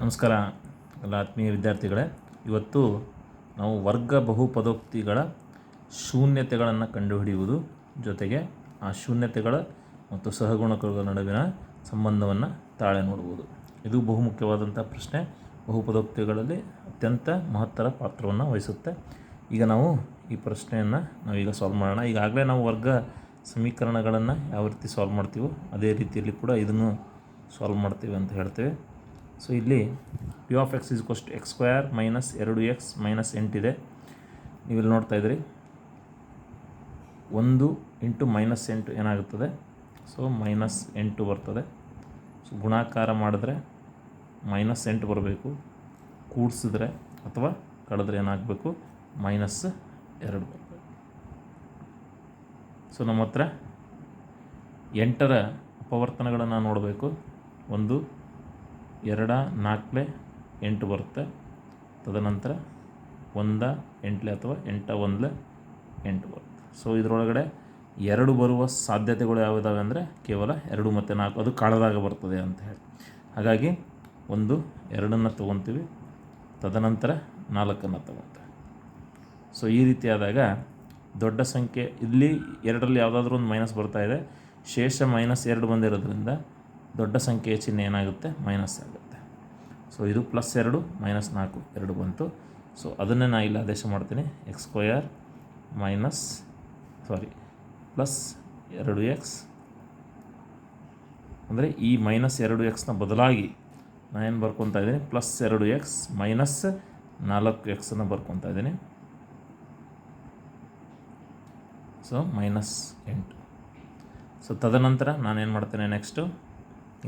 ನಮಸ್ಕಾರ ಎಲ್ಲ ಆತ್ಮೀಯ ವಿದ್ಯಾರ್ಥಿಗಳೇ. ಇವತ್ತು ನಾವು ವರ್ಗ ಬಹುಪದೋಕ್ತಿಗಳ ಶೂನ್ಯತೆಗಳನ್ನು ಕಂಡುಹಿಡಿಯುವುದು ಜೊತೆಗೆ ಆ ಶೂನ್ಯತೆಗಳ ಮತ್ತು ಸಹಗುಣಕಗಳ ನಡುವಿನ ಸಂಬಂಧವನ್ನು ತಾಳೆ ನೋಡುವುದು. ಇದು ಬಹುಮುಖ್ಯವಾದಂಥ ಪ್ರಶ್ನೆ. ಬಹುಪದೋಕ್ತಿಗಳಲ್ಲಿ ಅತ್ಯಂತ ಮಹತ್ತರ ಪಾತ್ರವನ್ನು ವಹಿಸುತ್ತೆ. ಈಗ ನಾವು ಈ ಪ್ರಶ್ನೆಯನ್ನು ನಾವೀಗ ಸಾಲ್ವ್ ಮಾಡೋಣ. ಈಗಾಗಲೇ ನಾವು ವರ್ಗ ಸಮೀಕರಣಗಳನ್ನು ಯಾವ ರೀತಿ ಸಾಲ್ವ್ ಮಾಡ್ತೀವೋ ಅದೇ ರೀತಿಯಲ್ಲಿ ಕೂಡ ಇದನ್ನು ಸಾಲ್ವ್ ಮಾಡ್ತೀವಿ ಅಂತ ಹೇಳ್ತೇವೆ. ಸೊ ಇಲ್ಲಿ P of x is cost x square minus ಎರಡು ಎಕ್ಸ್ ಮೈನಸ್ ಎಂಟಿದೆ ನೀವಿಲ್ಲಿ ನೋಡ್ತಾ ಇದ್ದೀರಿ. ಒಂದು ಇಂಟು ಮೈನಸ್ ಎಂಟು ಏನಾಗುತ್ತದೆ? ಸೊ ಮೈನಸ್ ಎಂಟು ಬರ್ತದೆ. ಸೊ ಗುಣಾಕಾರ ಮಾಡಿದ್ರೆ ಮೈನಸ್ ಎಂಟು ಬರಬೇಕು. ಕೂಡಿಸಿದ್ರೆ ಅಥವಾ ಕಳೆದ್ರೆ ಏನಾಗಬೇಕು? ಮೈನಸ್ ಎರಡು. ಸೊ ನಮ್ಮ ಹತ್ರ ಎಂಟರ ಅಪವರ್ತನಗಳನ್ನು ನೋಡಬೇಕು. ಒಂದು ಎರಡ ನಾಲ್ಕಲೆ ಎಂಟು ಬರುತ್ತೆ. ತದನಂತರ ಒಂದ, ಎಂಟ್ಲೆ ಅಥವಾ ಎಂಟ, ಒಂದ್ಲೆ, ಎಂಟು ಬರುತ್ತೆ. ಸೊ ಇದರೊಳಗಡೆ ಎರಡು ಬರುವ ಸಾಧ್ಯತೆಗಳು ಯಾವುದಾವೆ ಅಂದರೆ ಕೇವಲ ಎರಡು ಮತ್ತು ನಾಲ್ಕು, ಅದು ಕಾಳದಾಗ ಬರ್ತದೆ ಅಂತ ಹೇಳಿ. ಹಾಗಾಗಿ ಒಂದು, ಎರಡನ್ನು ತೊಗೊತೀವಿ, ತದನಂತರ ನಾಲ್ಕನ್ನು ತೊಗೊತೇವೆ. ಸೊ ಈ ರೀತಿಯಾದಾಗ ದೊಡ್ಡ ಸಂಖ್ಯೆ, ಇಲ್ಲಿ ಎರಡರಲ್ಲಿ ಯಾವುದಾದ್ರೂ ಒಂದು ಮೈನಸ್ ಬರ್ತಾ ಇದೆ. ಶೇಷ ಮೈನಸ್ ಎರಡು ಬಂದಿರೋದ್ರಿಂದ ದೊಡ್ಡ ಸಂಖ್ಯೆಯ ಚಿಹ್ನೆ ಏನಾಗುತ್ತೆ? ಮೈನಸ್ ಆಗುತ್ತೆ. ಸೊ ಇದು ಪ್ಲಸ್ ಎರಡು, ಮೈನಸ್ ನಾಲ್ಕು, ಎರಡು ಬಂತು. ಸೊ ಅದನ್ನೇ ನಾನು ಇಲ್ಲಿ ಆದೇಶ ಮಾಡ್ತೀನಿ. X square minus sorry plus ಎರಡು ಎಕ್ಸ್ ಅಂದರೆ ಈ ಮೈನಸ್ ಎರಡು ಎಕ್ಸ್ನ ಬದಲಾಗಿ ನಾನು ಏನು ಬರ್ಕೊತಾ ಇದ್ದೀನಿ? ಪ್ಲಸ್ ಎರಡು ಎಕ್ಸ್ ಮೈನಸ್ ನಾಲ್ಕು ಎಕ್ಸನ್ನು ಬರ್ಕೊತಾ ಇದ್ದೀನಿ. ಸೊ ಮೈನಸ್ ಎಂಟು. ಸೊ ತದನಂತರ ನಾನೇನು ಮಾಡ್ತೇನೆ ನೆಕ್ಸ್ಟು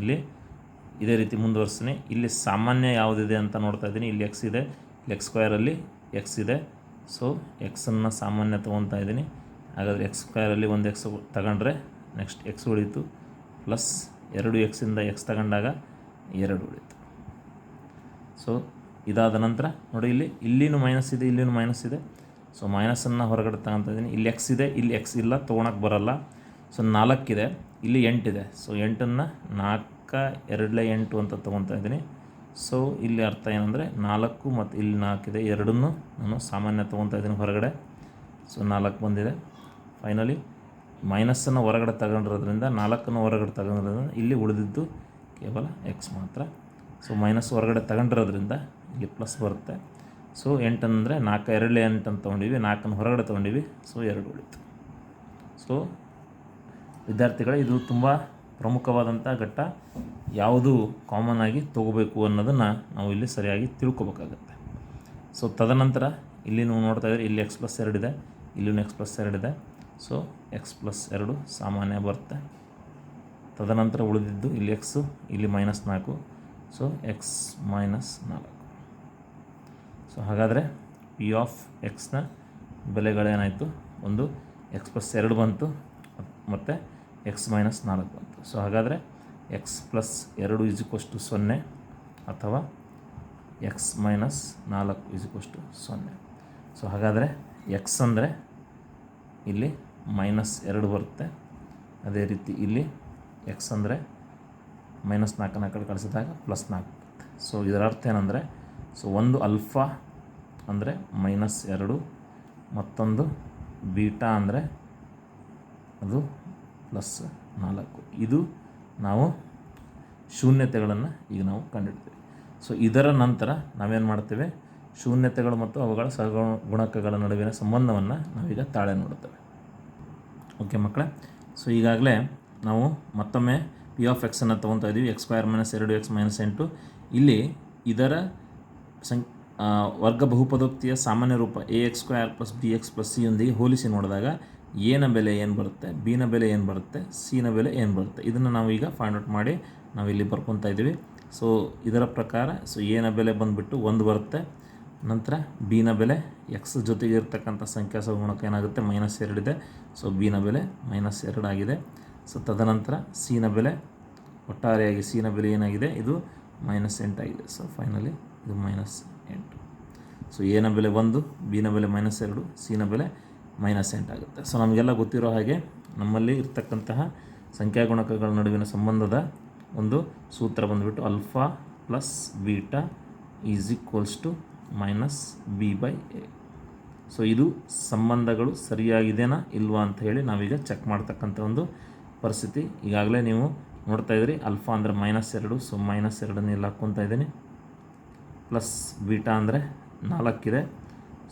ಇಲ್ಲಿ ಇದೇ ರೀತಿ ಮುಂದುವರ್ಸ್ತೀನಿ. ಇಲ್ಲಿ ಸಾಮಾನ್ಯ ಯಾವುದಿದೆ ಅಂತ ನೋಡ್ತಾ ಇದ್ದೀನಿ. ಇಲ್ಲಿ ಎಕ್ಸ್ ಇದೆ ಎಕ್ಸ್ ಸ್ಕ್ವೇರಲ್ಲಿ ಎಕ್ಸ್ ಇದೆ. ಸೊ ಎಕ್ಸನ್ನು ಸಾಮಾನ್ಯ ತೊಗೊತಾ ಇದ್ದೀನಿ. ಹಾಗಾದರೆ ಎಕ್ಸ್ ಸ್ಕ್ವೇರಲ್ಲಿ ಒಂದು ಎಕ್ಸ್ ತಗೊಂಡ್ರೆ ನೆಕ್ಸ್ಟ್ ಎಕ್ಸ್ ಉಳೀತು. ಪ್ಲಸ್ ಎರಡು ಎಕ್ಸಿಂದ ಎಕ್ಸ್ ತಗೊಂಡಾಗ ಎರಡು ಉಳೀತು. ಸೊ ಇದಾದ ನಂತರ ನೋಡಿ ಇಲ್ಲಿ, ಇಲ್ಲಿನೂ ಮೈನಸ್ ಇದೆ, ಇಲ್ಲಿನೂ ಮೈನಸ್ ಇದೆ. ಸೊ ಮೈನಸನ್ನು ಹೊರಗಡೆ ತಗೊತಾ ಇದ್ದೀನಿ. ಇಲ್ಲಿ ಎಕ್ಸ್ ಇದೆ, ಇಲ್ಲಿ ಎಕ್ಸ್ ಇಲ್ಲ ತೊಗೊಳಕ್ಕೆ ಬರೋಲ್ಲ. ಸೊ ನಾಲ್ಕಿದೆ. ಇಲ್ಲಿ ಎಂಟಿದೆ. ಸೊ ಎಂಟನ್ನು ನಾಲ್ಕ, ಎರಡಲೇ ಎಂಟು ಅಂತ ತೊಗೊತಾ ಇದ್ದೀನಿ. ಸೊ ಇಲ್ಲಿ ಅರ್ಥ ಏನಂದರೆ ನಾಲ್ಕು ಮತ್ತು ಇಲ್ಲಿ ನಾಲ್ಕಿದೆ ಎರಡನ್ನೂ ನಾನು ಸಾಮಾನ್ಯ ತೊಗೊತಾ ಇದ್ದೀನಿ ಹೊರಗಡೆ. ಸೊ ನಾಲ್ಕು ಬಂದಿದೆ. ಫೈನಲಿ ಮೈನಸ್ಸನ್ನು ಹೊರಗಡೆ ತಗೊಂಡಿರೋದ್ರಿಂದ ನಾಲ್ಕನ್ನು ಹೊರಗಡೆ ತಗೊಂಡಿರೋದ್ರಿಂದ ಇಲ್ಲಿ ಉಳಿದಿದ್ದು ಕೇವಲ ಎಕ್ಸ್ ಮಾತ್ರ. ಸೊ ಮೈನಸ್ ಹೊರಗಡೆ ತಗೊಂಡಿರೋದ್ರಿಂದ ಇಲ್ಲಿ ಪ್ಲಸ್ ಬರುತ್ತೆ. ಸೊ ಎಂಟಂದರೆ ನಾಲ್ಕು, ಎರಡಲೇ ಎಂಟನ್ನು ಅಂತ ತೊಗೊಂಡಿವಿ. ನಾಲ್ಕನ್ನು ಹೊರಗಡೆ ತೊಗೊಂಡಿವಿ. ಸೊ ಎರಡು ಉಳಿತು. ಸೊ ವಿದ್ಯಾರ್ಥಿಗಳೇ, ಇದು ತುಂಬ ಪ್ರಮುಖವಾದಂಥ ಘಟ್ಟ. ಯಾವುದು ಕಾಮನ್ ಆಗಿ ತೊಗೋಬೇಕು ಅನ್ನೋದನ್ನು ನಾವು ಇಲ್ಲಿ ಸರಿಯಾಗಿ ತಿಳ್ಕೊಬೇಕಾಗತ್ತೆ. ಸೊ ತದನಂತರ ಇಲ್ಲಿ ನೀವು ನೋಡ್ತಾ ಇದ್ದೀರಿ, ಇಲ್ಲಿ ಎಕ್ಸ್ ಪ್ಲಸ್ ಎರಡಿದೆ ಇಲ್ಲೂ ಎಕ್ಸ್ ಪ್ಲಸ್ ಎರಡಿದೆ ಸೊ ಎಕ್ಸ್ ಪ್ಲಸ್ ಎರಡು ಸಾಮಾನ್ಯ ಬರುತ್ತೆ. ತದನಂತರ ಉಳಿದಿದ್ದು ಇಲ್ಲಿ ಎಕ್ಸು ಇಲ್ಲಿ ಮೈನಸ್ ನಾಲ್ಕು. ಸೊ ಎಕ್ಸ್ ಮೈನಸ್ ನಾಲ್ಕು. ಸೊ ಹಾಗಾದರೆ ಪಿ ಆಫ್ ಎಕ್ಸ್ನ ಬೆಲೆಗಳೇನಾಯಿತು? ಒಂದು ಎಕ್ಸ್ ಪ್ಲಸ್ ಎರಡು ಬಂತು. ಮತ್ತು ಎಕ್ಸ್ ಮೈನಸ್ ನಾಲ್ಕು ಬಂತು ಸೊ ಹಾಗಾದರೆ ಎಕ್ಸ್ ಪ್ಲಸ್ ಎರಡು ಇಜಿಕೋಷ್ಟು ಸೊನ್ನೆ ಅಥವಾ ಎಕ್ಸ್ ಮೈನಸ್ ನಾಲ್ಕು ಇಜಿಕೋಷ್ಟು ಸೊನ್ನೆ. ಸೊ ಹಾಗಾದರೆ ಎಕ್ಸ್ ಅಂದರೆ ಇಲ್ಲಿ ಮೈನಸ್ ಎರಡು ಬರುತ್ತೆ. ಅದೇ ರೀತಿ ಇಲ್ಲಿ ಎಕ್ಸ್ ಅಂದರೆ ಮೈನಸ್ ನಾಲ್ಕನ್ನು ಆ ಕಡೆ ಕಳಿಸಿದಾಗ ಪ್ಲಸ್ ನಾಲ್ಕು ಬರುತ್ತೆ. ಸೊ ಇದರ ಅರ್ಥ ಏನಂದರೆ ಸೊ ಒಂದು ಅಲ್ಫಾ ಅಂದರೆ ಮೈನಸ್ ಎರಡು, ಮತ್ತೊಂದು ಬೀಟಾ ಅಂದರೆ ಅದು ಪ್ಲಸ್ ನಾಲ್ಕು. ಇದು ನಾವು ಶೂನ್ಯತೆಗಳನ್ನು ಈಗ ನಾವು ಕಂಡಿಡ್ತೀವಿ. ಸೊ ಇದರ ನಂತರ ನಾವೇನು ಮಾಡ್ತೇವೆ? ಶೂನ್ಯತೆಗಳು ಮತ್ತು ಅವುಗಳ ಸಹಗುಣ ಗುಣಕಗಳ ನಡುವಿನ ಸಂಬಂಧವನ್ನು ನಾವೀಗ ತಾಳೆ ನೋಡುತ್ತೇವೆ. ಓಕೆ ಮಕ್ಕಳೇ? ಸೊ ಈಗಾಗಲೇ ನಾವು ಮತ್ತೊಮ್ಮೆ ಪಿ ಆಫ್ ಎಕ್ಸನ್ನು ತೊಗೊತಾ ಇದ್ದೀವಿ. ಎಕ್ಸ್ ಸ್ಕ್ವಯರ್ ಮೈನಸ್ ಎರಡು ಎಕ್ಸ್ ಮೈನಸ್ ಎಂಟು. ಇಲ್ಲಿ ಇದರ ಸಂ ವರ್ಗ ಬಹುಪದೋಕ್ತಿಯ ಸಾಮಾನ್ಯ ರೂಪ a x square plus b x plus c ಯೊಂದಿಗೆ ಹೋಲಿಸಿ ನೋಡಿದಾಗ ಎನ ಬೆಲೆ ಏನು ಬರುತ್ತೆ ಬಿನ ಬೆಲೆ ಏನು ಬರುತ್ತೆ ಸಿನ ಬೆಲೆ ಏನು ಬರುತ್ತೆ ಇದನ್ನು ನಾವು ಈಗ ಫೈಂಡ್ ಔಟ್ ಮಾಡಿ ನಾವಿಲ್ಲಿ ಬರ್ಕೊತಾ ಇದ್ದೀವಿ ಸೊ ಇದರ ಪ್ರಕಾರ ಸೊ ಎನ ಬೆಲೆ ಬಂದುಬಿಟ್ಟು ಒಂದು ಬರುತ್ತೆ ನಂತರ ಬಿನ ಬೆಲೆ ಎಕ್ಸ್ ಜೊತೆಗೆ ಇರ್ತಕ್ಕಂಥ ಸಂಖ್ಯಾ ಸಗುಣಕ ಏನಾಗುತ್ತೆ ಮೈನಸ್ ಎರಡಿದೆ ಸೊ ಬಿನ ಬೆಲೆ ಮೈನಸ್ ಎರಡಾಗಿದೆ ಸೊ ತದನಂತರ ಸಿನ ಬೆಲೆ ಒಟ್ಟಾರೆಯಾಗಿ ಸಿನ ಬೆಲೆ ಏನಾಗಿದೆ ಇದು ಮೈನಸ್ ಎಂಟಾಗಿದೆ ಸೊ ಫೈನಲಿ ಇದು ಮೈನಸ್ ಎಂಟು ಸೊ ಎನ ಬೆಲೆ ಒಂದು ಬಿನ ಬೆಲೆ ಮೈನಸ್ ಎರಡು ಸಿನ ಬೆಲೆ ಮೈನಸ್ ಎಂಟಾಗುತ್ತೆ ಸೊ ನಮಗೆಲ್ಲ ಗೊತ್ತಿರೋ ಹಾಗೆ ನಮ್ಮಲ್ಲಿ ಇರ್ತಕ್ಕಂತಹ ಸಂಖ್ಯಾಗುಣಕಗಳ ನಡುವಿನ ಸಂಬಂಧದ ಒಂದು ಸೂತ್ರ ಬಂದುಬಿಟ್ಟು alpha plus beta is equals to minus b by a so ಇದು ಸಂಬಂಧಗಳು ಸರಿಯಾಗಿದೆಯಾ ಇಲ್ವಾ ಅಂತ ಹೇಳಿ ನಾವೀಗ ಚೆಕ್ ಮಾಡ್ತಕ್ಕಂಥ ಒಂದು ಪರಿಸ್ಥಿತಿ. ಈಗಾಗಲೇ ನೀವು ನೋಡ್ತಾ ಇದ್ರಿ ಅಲ್ಫಾ ಅಂದರೆ ಮೈನಸ್ ಎರಡು ಸೊ ಮೈನಸ್ ಎರಡನ್ನ ಇಲ್ಲಿ ಹಾಕ್ಕೊತಾ ಇದ್ದೀನಿ. ಪ್ಲಸ್ ಬೀಟಾ ಅಂದರೆ ನಾಲ್ಕಿದೆ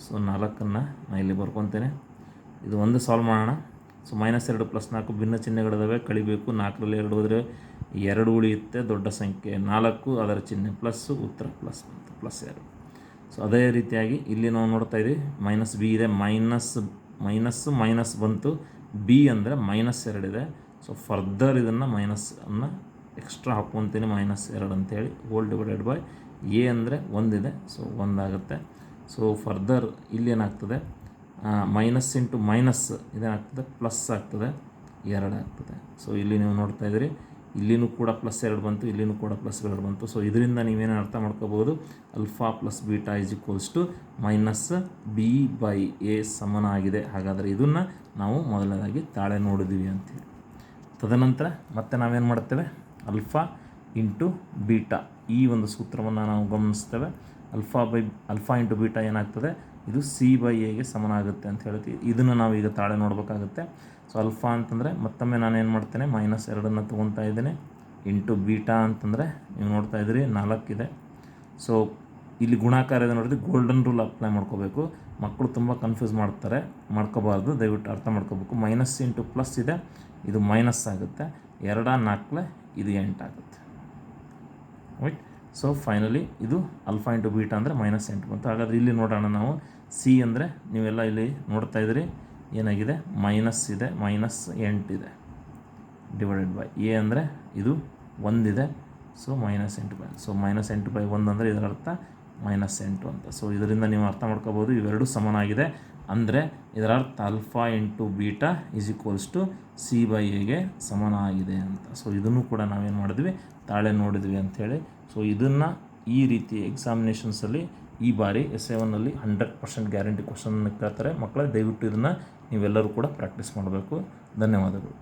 ಸೊ ನಾಲ್ಕನ್ನು ನಾನು ಇಲ್ಲಿ ಬರ್ಕೊತೇನೆ. ಇದು ಒಂದು ಸಾಲ್ವ್ ಮಾಡೋಣ. ಸೊ ಮೈನಸ್ ಎರಡು ಪ್ಲಸ್ ನಾಲ್ಕು ಭಿನ್ನ ಚಿಹ್ನೆಗಳಿದಾವೆ ಕಳಿಬೇಕು. ನಾಲ್ಕರಲ್ಲಿ ಎರಡು ಹೋದರೆ ಎರಡು ಉಳಿಯುತ್ತೆ ದೊಡ್ಡ ಸಂಖ್ಯೆ ನಾಲ್ಕು. ಅದರ ಚಿಹ್ನೆ ಪ್ಲಸ್ಸು ಉತ್ತರ ಪ್ಲಸ್ ಅಂತ ಪ್ಲಸ್ ಎರಡು. ಸೊ ಅದೇ ರೀತಿಯಾಗಿ ಇಲ್ಲಿ ನಾವು ನೋಡ್ತಾ ಇದ್ದೀವಿ. ಮೈನಸ್ ಬಿ ಇದೆ. ಮೈನಸ್ ಮೈನಸ್ಸು ಮೈನಸ್ ಬಂತು. ಬಿ ಅಂದರೆ ಮೈನಸ್ ಎರಡಿದೆ ಸೊ ಫರ್ದರ್ ಇದನ್ನು ಮೈನಸ್ಸನ್ನು ಎಕ್ಸ್ಟ್ರಾ ಹಾಕ್ಕೊತೀನಿ ಮೈನಸ್ ಎರಡು ಅಂತೇಳಿ ಹೋಲ್ ಡಿವೈಡೆಡ್ ಬೈ ಎ ಅಂದರೆ ಒಂದಿದೆ. ಸೊ ಒಂದಾಗುತ್ತೆ. ಸೊ ಫರ್ದರ್ ಇಲ್ಲಿ ಏನಾಗ್ತದೆ? ಮೈನಸ್ ಇಂಟು ಮೈನಸ್ ಇದೇನಾಗ್ತದೆ? ಪ್ಲಸ್ ಆಗ್ತದೆ. ಎರಡು ಆಗ್ತದೆ. ಸೊ ಇಲ್ಲಿ ನೀವು ನೋಡ್ತಾ ಇದ್ದೀರಿ. ಇಲ್ಲಿನೂ ಕೂಡ ಪ್ಲಸ್ ಎರಡು ಬಂತು, ಇಲ್ಲಿನೂ ಕೂಡ ಪ್ಲಸ್ ಎರಡು ಬಂತು. ಸೊ ಇದರಿಂದ ನೀವೇನು ಅರ್ಥ ಮಾಡ್ಕೋಬೋದು alpha plus beta is equals to minus b by a ಸಮನಾಗಿದೆ. ಹಾಗಾದರೆ ಇದನ್ನು ನಾವು ಮೊದಲನೇದಾಗಿ ತಾಳೆ ನೋಡಿದ್ದೀವಿ ಅಂತೇಳಿ ತದನಂತರ ಮತ್ತೆ ನಾವೇನು ಮಾಡ್ತೇವೆ? ಅಲ್ಫಾ ಇಂಟು ಬೀಟಾ ಈ ಒಂದು ಸೂತ್ರವನ್ನು ನಾವು ಗಮನಿಸ್ತೇವೆ. Alpha by alpha into beta ಏನಾಗ್ತದೆ? ಇದು ಸಿ ಬೈ ಎಗೆ ಸಮನಾಗುತ್ತೆ ಅಂತ ಹೇಳ್ತೀವಿ. ಇದನ್ನು ನಾವು ಈಗ ತಾಳೆ ನೋಡಬೇಕಾಗುತ್ತೆ. ಸೊ ಅಲ್ಫಾ ಅಂತಂದರೆ ಮತ್ತೊಮ್ಮೆ ನಾನೇನು ಮಾಡ್ತೇನೆ? ಮೈನಸ್ ಎರಡನ್ನು ತೊಗೊತಾ ಇದ್ದೇನೆ. ಇಂಟು ಬೀಟಾ ಅಂತಂದರೆ ನೀವು ನೋಡ್ತಾ ಇದ್ದೀರಿ ನಾಲ್ಕಿದೆ ಸೊ ಇಲ್ಲಿ ಗುಣಾಕಾರ ಇದೆ ನೋಡಿದ್ರೆ ಗೋಲ್ಡನ್ ರೂಲ್ ಅಪ್ಲೈ ಮಾಡ್ಕೋಬೇಕು. ಮಕ್ಕಳು ತುಂಬ ಕನ್ಫ್ಯೂಸ್ ಮಾಡ್ತಾರೆ, ಮಾಡ್ಕೋಬಾರ್ದು. ದಯವಿಟ್ಟು ಅರ್ಥ ಮಾಡ್ಕೋಬೇಕು. ಮೈನಸ್ ಇಂಟು ಪ್ಲಸ್ ಇದೆ. ಇದು ಮೈನಸ್ ಆಗುತ್ತೆ. ಎರಡ ನಾಲ್ಕಲೆ ಇದು ಎಂಟಾಗುತ್ತೆ ರೈಟ್ ಸೊ ಫೈನಲಿ ಇದು ಅಲ್ಫಾ ಇಂಟು ಬೀಟಾ ಅಂದರೆ ಮೈನಸ್ ಎಂಟು ಬಂತು. ಹಾಗಾದರೆ ಇಲ್ಲಿ ನೋಡೋಣ ನಾವು ಸಿ ಅಂದರೆ ನೀವೆಲ್ಲ ಇಲ್ಲಿ ನೋಡ್ತಾ ಇದ್ದೀರಿ, ಏನಾಗಿದೆ? ಮೈನಸ್ ಇದೆ ಮೈನಸ್ ಎಂಟಿದೆ ಡಿವೈಡೆಡ್ ಬೈ ಎ ಅಂದರೆ ಇದು ಒಂದಿದೆ. ಸೊ ಮೈನಸ್ ಎಂಟು ಬೈ ಸೊ ಮೈನಸ್ ಎಂಟು ಬೈ ಒಂದು ಅಂದರೆ ಇದರ ಅರ್ಥ ಮೈನಸ್ ಎಂಟು ಅಂತ. ಸೊ ಇದರಿಂದ ನೀವು ಅರ್ಥ ಮಾಡ್ಕೋಬೋದು, ಇವೆರಡೂ ಸಮನಾಗಿದೆ ಅಂದರೆ ಇದರ ಅರ್ಥ alpha into beta is equals to c by ಎಗೆ ಸಮನಾಗಿದೆ ಅಂತ. ಸೊ ಇದನ್ನು ಕೂಡ ನಾವೇನು ಮಾಡಿದ್ವಿ? ತಾಳೆ ನೋಡಿದ್ವಿ ಅಂಥೇಳಿ ಸೊ ಇದನ್ನು ಈ ರೀತಿ ಎಕ್ಸಾಮಿನೇಷನ್ಸಲ್ಲಿ ಈ ಬಾರಿ ಎಸ್ ಎ ಒನ್ನಲ್ಲಿ ಹಂಡ್ರೆಡ್ ಪರ್ಸೆಂಟ್ ಗ್ಯಾರಂಟಿ ಕ್ವಶನ್ ಕೇಳ್ತಾರೆ. ಮಕ್ಕಳೇ, ದಯವಿಟ್ಟು ಇದನ್ನು ನೀವೆಲ್ಲರೂ ಕೂಡ ಪ್ರಾಕ್ಟೀಸ್ ಮಾಡಬೇಕು. ಧನ್ಯವಾದಗಳು.